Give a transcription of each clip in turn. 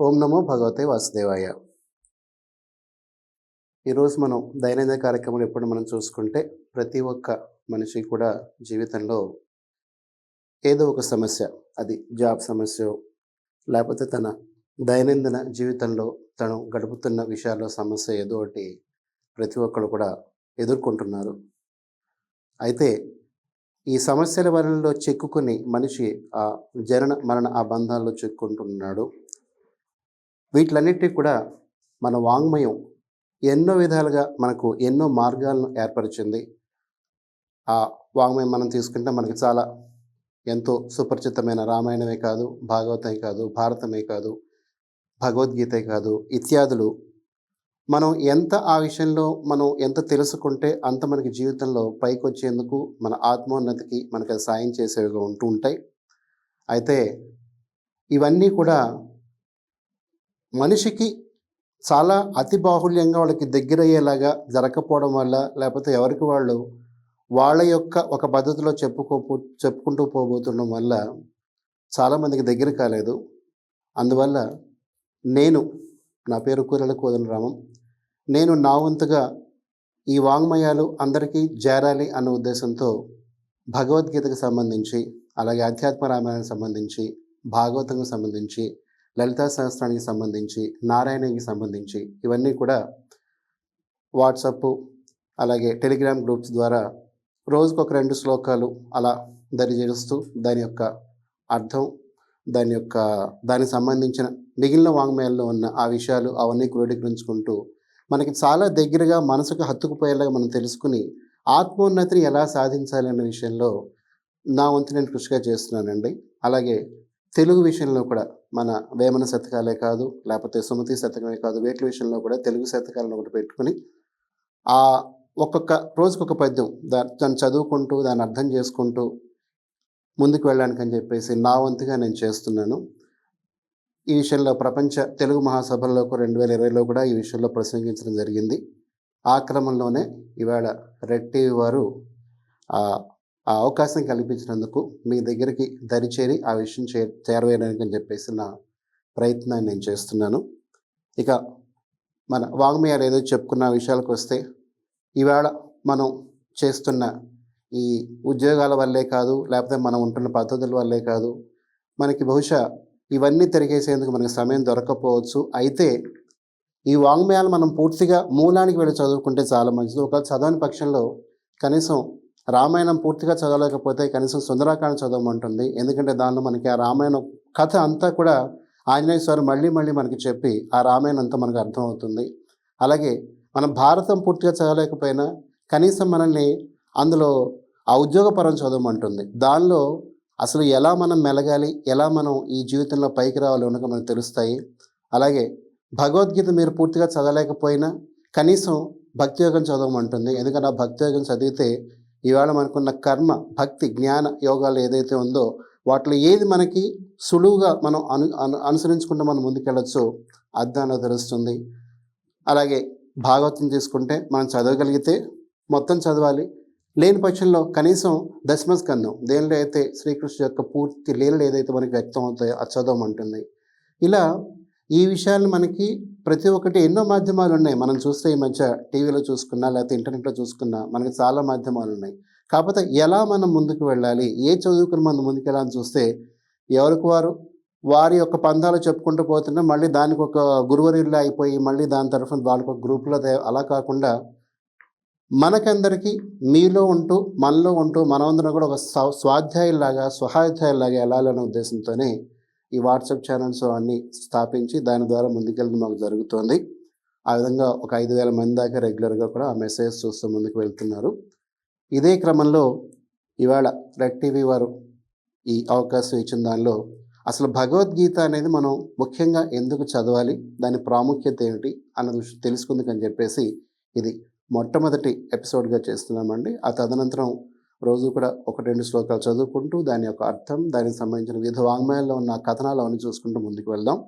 ఓం నమో భగవతే వాసుదేవాయ. ఈరోజు మనం దైనందిన కార్యక్రమాలు ఎప్పుడు మనం చూసుకుంటే ప్రతి ఒక్క మనిషి కూడా జీవితంలో ఏదో ఒక సమస్య అది జాబ్ సమస్య లేకపోతే తన దైనందిన జీవితంలో తను గడుపుతున్న విషయాల్లో సమస్య ఏదో ఒకటి ప్రతి ఒక్కరు కూడా ఎదుర్కొంటున్నారు. అయితే ఈ సమస్యల వలనలో చిక్కుకుని మనిషి ఆ జనన మరణ ఆ బంధాల్లో చిక్కుంటున్నాడు వీటిలన్నిటికీ కూడా మన వాంగ్మయం ఎన్నో విధాలుగా మనకు ఎన్నో మార్గాలను ఏర్పరిచింది. ఆ వాంగ్మయం మనం తీసుకుంటే మనకి చాలా ఎంతో సుపరిచితమైన రామాయణమే కాదు భాగవతమే కాదు భారతమే కాదు భగవద్గీతే కాదు ఇత్యాదులు. మనం ఎంత ఆ విషయంలో మనం ఎంత తెలుసుకుంటే అంత మనకి జీవితంలో పైకి వచ్చేందుకు మన ఆత్మోన్నతికి మనకు అది సాయం చేసేవిగా ఉంటూ ఉంటాయి. అయితే ఇవన్నీ కూడా మనిషికి చాలా అతి బాహుల్యంగా వాళ్ళకి దగ్గరయ్యేలాగా జరగకపోవడం వల్ల లేకపోతే ఎవరికి వాళ్ళు వాళ్ళ యొక్క ఒక పద్ధతిలో చెప్పుకోపో చెప్పుకుంటూ పోబోతుండడం వల్ల చాలామందికి దగ్గర కాలేదు. అందువల్ల నేను నా పేరు కూరల కోదన రామం నేను నా వంతుగా ఈ వాంగ్మయాలు అందరికీ చేరాలి అన్న ఉద్దేశంతో భగవద్గీతకు సంబంధించి అలాగే అధ్యాత్మ రామాయణానికి సంబంధించి భాగవతంకు సంబంధించి లలితా సహస్రానికి సంబంధించి నారాయణకి సంబంధించి ఇవన్నీ కూడా వాట్సప్ అలాగే టెలిగ్రామ్ గ్రూప్స్ ద్వారా రోజుకు ఒక రెండు శ్లోకాలు అలా దరిచేరుస్తూ దాని యొక్క అర్థం దాని యొక్క దానికి సంబంధించిన మిగిలిన వాంగ్మయాల్లో ఉన్న ఆ విషయాలు అవన్నీ క్రోడీకరించుకుంటూ మనకి చాలా దగ్గరగా మనసుకు హత్తుకుపోయేలాగా మనం తెలుసుకుని ఆత్మోన్నతిని ఎలా సాధించాలి అన్న విషయంలో నా వంతు నేను కృషిగా చేస్తున్నానండి. అలాగే తెలుగు విషయంలో కూడా మన వేమన శతకాలే కాదు లేకపోతే సుమతి శతకమే కాదు వేట్ల విషయంలో కూడా తెలుగు శతకాలను ఒకటి పెట్టుకుని ఆ ఒక్కొక్క రోజుకొక పద్యం దా దాన్ని చదువుకుంటూ దాన్ని అర్థం చేసుకుంటూ ముందుకు వెళ్ళడానికి అని చెప్పేసి నా వంతుగా నేను చేస్తున్నాను. ఈ విషయంలో ప్రపంచ తెలుగు మహాసభల్లో రెండు వేల ఇరవైలో కూడా ఈ విషయంలో ప్రసంగించడం జరిగింది. ఆ క్రమంలోనే ఇవాళ రెడ్డి వారు ఆ అవకాశం కల్పించినందుకు మీ దగ్గరికి దరిచేరి ఆ విషయం చే చేరవేయడానికి అని చెప్పేసి నా ప్రయత్నాన్ని నేను చేస్తున్నాను. ఇక మన వాంగ్మయాలు ఏదో చెప్పుకున్న విషయాలకు వస్తే ఈవేళ మనం చేస్తున్న ఈ ఉద్యోగాల వల్లే కాదు లేకపోతే మనం ఉంటున్న పద్ధతుల వల్లే కాదు మనకి బహుశా ఇవన్నీ తిరిగేసేందుకు మనకి సమయం దొరకకపోవచ్చు అయితే ఈ వాంగ్మయాలు మనం పూర్తిగా మూలానికి వెళ్ళి చదువుకుంటే చాలా మంచిది. ఒకవేళ చదవని పక్షంలో కనీసం రామాయణం పూర్తిగా చదవలేకపోతే కనీసం సుందరాకాండ చదవమంటుంది. ఎందుకంటే దానిలో మనకి ఆ రామాయణం కథ అంతా కూడా ఆంజనేయ స్వామి మళ్ళీ మళ్ళీ మనకి చెప్పి ఆ రామాయణం అంతా మనకు అర్థమవుతుంది. అలాగే మనం భారతం పూర్తిగా చదవలేకపోయినా కనీసం మనల్ని అందులో ఆ ఉద్యోగపరం చదవమంటుంది. దానిలో అసలు ఎలా మనం మెలగాలి ఎలా మనం ఈ జీవితంలో పైకి రావాలి ఉన్నక మనకు తెలుస్తాయి. అలాగే భగవద్గీత మీరు పూర్తిగా చదవలేకపోయినా కనీసం భక్తి యోగం చదవమంటుంది. ఎందుకంటే ఆ భక్తి యోగం చదివితే ఇవాళ మనకున్న కర్మ భక్తి జ్ఞాన యోగాలు ఏదైతే ఉందో వాటిలో ఏది మనకి సులువుగా మనం అను అను అనుసరించుకుంటూ మనం ముందుకెళ్ళొచ్చో అర్థాన్ని తెలుస్తుంది. అలాగే భాగవతం తీసుకుంటే మనం చదవగలిగితే మొత్తం చదవాలి. లేని పక్షంలో కనీసం దశమస్కందం దేనిలో అయితే శ్రీకృష్ణ యొక్క పూర్తి లీలలు ఏదైతే మనకి వ్యక్తం అవుతాయో అది చదవమంటుంది. ఇలా ఈ విషయాలు మనకి ప్రతి ఒక్కటి ఎన్నో మాధ్యమాలు ఉన్నాయి మనం చూస్తే ఈ మధ్య టీవీలో చూసుకున్నా లేకపోతే ఇంటర్నెట్లో చూసుకున్నా మనకి చాలా మాధ్యమాలు ఉన్నాయి కాకపోతే ఎలా మనం ముందుకు వెళ్ళాలి? ఏ చదువుకుని మనం ముందుకు వెళ్ళాలని చూస్తే ఎవరికి వారు వారి యొక్క పందాలు చెప్పుకుంటూ పోతున్నా మళ్ళీ దానికి ఒక గురువరిల్లు అయిపోయి మళ్ళీ దాని తరఫున వాళ్ళకి ఒక గ్రూప్లో అలా కాకుండా మనకందరికీ మీలో ఉంటూ మనలో ఉంటూ మనమందరం కూడా ఒక స్వాధ్యాయుల్లాగా స్వహాధ్యాయుల్లాగా వెళ్ళాలనే ఉద్దేశంతోనే ఈ వాట్సాప్ ఛానల్స్ అన్నీ స్థాపించి దాని ద్వారా ముందుకెళ్ళడం మాకు జరుగుతోంది. ఆ విధంగా ఒక ఐదు వేల మంది దాకా రెగ్యులర్గా కూడా ఆ మెసేజ్ చూస్తూ ముందుకు వెళ్తున్నారు. ఇదే క్రమంలో ఇవాళ రెడ్ టీవీ వారు ఈ అవకాశం ఇచ్చిన దానిలో అసలు భగవద్గీత అనేది మనం ముఖ్యంగా ఎందుకు చదవాలి? దాని ప్రాముఖ్యత ఏమిటి అన్నది తెలుసుకుందుకని చెప్పేసి ఇది మొట్టమొదటి ఎపిసోడ్గా చేస్తున్నామండి. ఆ తదనంతరం రోజు కూడా ఒక రెండు శ్లోకాలు చదువుకుంటూ దాని యొక్క అర్థం దానికి సంబంధించిన వివిధ వాంగ్మయాల్లో ఉన్న కథనాలు అవన్నీ చూసుకుంటూ ముందుకు వెళ్దాం.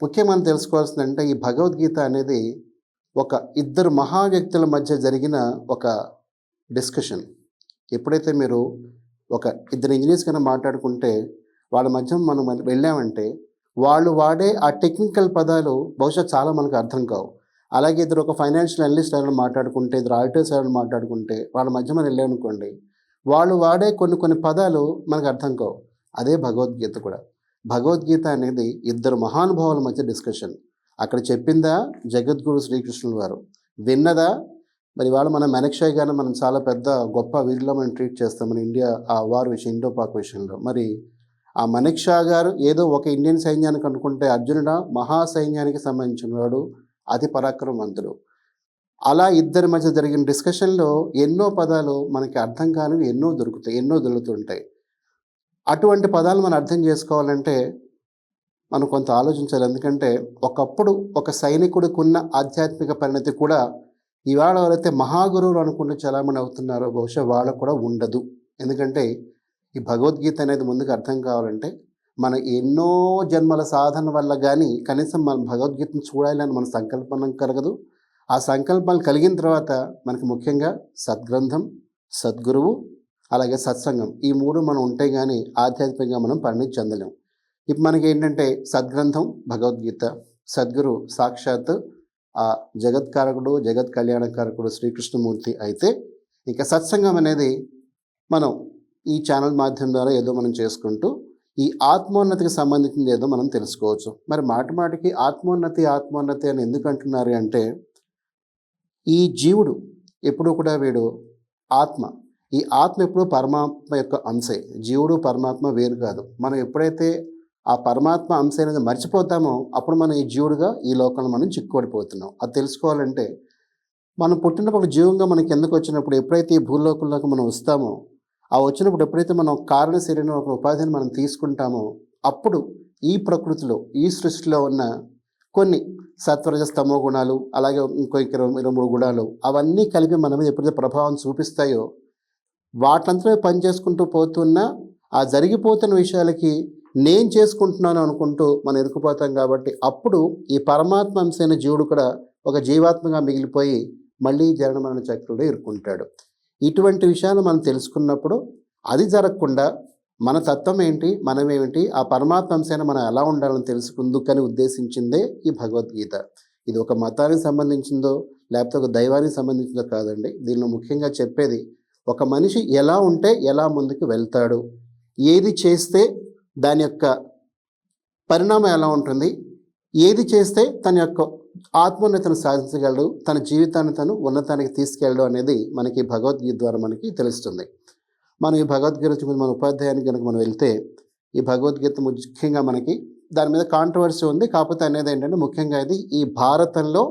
ముఖ్యంగా మనం తెలుసుకోవాల్సిందంటే ఈ భగవద్గీత అనేది ఒక ఇద్దరు మహా వ్యక్తుల మధ్య జరిగిన ఒక డిస్కషన్. ఎప్పుడైతే మీరు ఒక ఇద్దరు ఇంజనీర్స్ కన్నా మాట్లాడుకుంటే వాళ్ళ మధ్య మనం వెళ్ళామంటే వాళ్ళు వాడే ఆ టెక్నికల్ పదాలు బహుశా చాలా మనకు అర్థం కావు. అలాగే ఇద్దరు ఒక ఫైనాన్షియల్ అనలిస్ట్ ఎవరైనా మాట్లాడుకుంటే ఇద్దరు ఆడిటర్స్ ఎవరైనా మాట్లాడుకుంటే వాళ్ళ మధ్య మనం వెళ్ళామనుకోండి వాళ్ళు వాడే కొన్ని కొన్ని పదాలు మనకు అర్థం కావు. అదే భగవద్గీత కూడా. భగవద్గీత అనేది ఇద్దరు మహానుభావుల మధ్య డిస్కషన్. అక్కడ చెప్పిందా జగద్గురు శ్రీకృష్ణుల వారు? విన్నదా? మరి వాళ్ళు మన మెనక్షయ్ గారిని మనం చాలా పెద్ద గొప్ప వీరిలో మనం ట్రీట్ చేస్తాం మన ఇండియా ఆ వార్ విషయం ఇండో పాక్ విషయంలో. మరి ఆ మనీక్షా గారు ఏదో ఒక ఇండియన్ సైన్యానికి అనుకుంటే అర్జునుడ మహా సైన్యానికి సంబంధించిన వాడు అతి పరాక్రమవంతుడు అలా ఇద్దరి మధ్య జరిగిన డిస్కషన్లో ఎన్నో పదాలు మనకి అర్థం కానివి ఎన్నో దొరుకుతాయి ఎన్నో దొరుకుతుంటాయి. అటువంటి పదాలు మనం అర్థం చేసుకోవాలంటే మనం కొంత ఆలోచించాలి. ఎందుకంటే ఒకప్పుడు ఒక సైనికుడికి ఉన్న ఆధ్యాత్మిక పరిణతి కూడా ఇవాళ ఎవరైతే మహాగురువులు అనుకుంటే చలామణి అవుతున్నారో బహుశా వాళ్ళకు కూడా ఉండదు. ఎందుకంటే ఈ భగవద్గీత అనేది ముందుకు అర్థం కావాలంటే మన ఎన్నో జన్మల సాధన వల్ల కానీ కనీసం మనం భగవద్గీతను చూడాలని మన సంకల్పం కలగదు. ఆ సంకల్పాలు కలిగిన తర్వాత మనకి ముఖ్యంగా సద్గ్రంథం సద్గురువు అలాగే సత్సంగం ఈ మూడు మనం ఉంటే కానీ ఆధ్యాత్మికంగా మనం పరిణితి చెందలేం. ఇప్పుడు మనకి ఏంటంటే సద్గ్రంథం భగవద్గీత సద్గురు సాక్షాత్ ఆ జగత్కారకుడు జగత్ కళ్యాణకారకుడు శ్రీకృష్ణమూర్తి అయితే ఇంకా సత్సంగం అనేది మనం ఈ ఛానల్ మాధ్యమం ద్వారా ఏదో మనం చేసుకుంటూ ఈ ఆత్మోన్నతికి సంబంధించింది ఏదో మనం తెలుసుకోవచ్చు. మరి మాటి మాటికి ఆత్మోన్నతి ఆత్మోన్నతి అని ఎందుకు అంటున్నారు అంటే ఈ జీవుడు ఎప్పుడూ కూడా వీడు ఆత్మ. ఈ ఆత్మ ఎప్పుడు పరమాత్మ యొక్క అంశే. జీవుడు పరమాత్మ వేరు కాదు. మనం ఎప్పుడైతే ఆ పరమాత్మ అంశ అనేది మర్చిపోతామో అప్పుడు మనం ఈ జీవుడుగా ఈ లోకంలో మనం చిక్కుపడిపోతున్నాం అది తెలుసుకోవాలంటే మనం పుట్టినప్పుడు జీవంగా మనకి ఎందుకు వచ్చినప్పుడు ఎప్పుడైతే ఈ భూలోకంలోకి మనం వస్తామో ఆ వచ్చినప్పుడు ఎప్పుడైతే మనం కారణ శరీరం ఒక ఉపాధిని మనం తీసుకుంటామో అప్పుడు ఈ ప్రకృతిలో ఈ సృష్టిలో ఉన్న కొన్ని సత్వరజ స్తమో గుణాలు అలాగే ఇంకో ఇరవై మూడు గుణాలు అవన్నీ కలిపి మన మీద ఎప్పుడైతే ప్రభావం చూపిస్తాయో వాటింతలో పని చేసుకుంటూ పోతున్నా ఆ జరిగిపోతున్న విషయాలకి నేను చేసుకుంటున్నాను అనుకుంటూ మనం ఇరుకుపోతాం కాబట్టి అప్పుడు ఈ పరమాత్మ అంశైన జీవుడు కూడా ఒక జీవాత్మగా మిగిలిపోయి మళ్ళీ జరణ చక్రంలో ఇరుక్కుంటాడు. ఇటువంటి విషయాలు మనం తెలుసుకున్నప్పుడు అది జరగకుండా మన తత్వం ఏంటి మనం ఏమిటి ఆ పరమాత్మ అంశాన్ని మనం ఎలా ఉండాలని తెలుసుకుందుకని ఉద్దేశించిందే ఈ భగవద్గీత. ఇది ఒక మతానికి సంబంధించిందో లేకపోతే ఒక దైవానికి సంబంధించిందో కాదండి. దీనిలో ముఖ్యంగా చెప్పేది ఒక మనిషి ఎలా ఉంటే ఎలా ముందుకు వెళ్తాడు ఏది చేస్తే దాని యొక్క పరిణామం ఎలా ఉంటుంది ఏది చేస్తే తన యొక్క ఆత్మోన్నతను సాధించగలడు తన జీవితాన్ని తను ఉన్నతానికి తీసుకెళ్ళడం అనేది మనకి భగవద్గీత ద్వారా మనకి తెలుస్తుంది. మనం ఈ భగవద్గీత గురించి మన ఉపాధ్యాయానికి కనుక మనం వెళ్తే ఈ భగవద్గీత ముఖ్యంగా మనకి దాని మీద కాంట్రవర్సీ ఉంది. కాకపోతే అనేది ఏంటంటే ముఖ్యంగా ఇది ఈ భారతంలో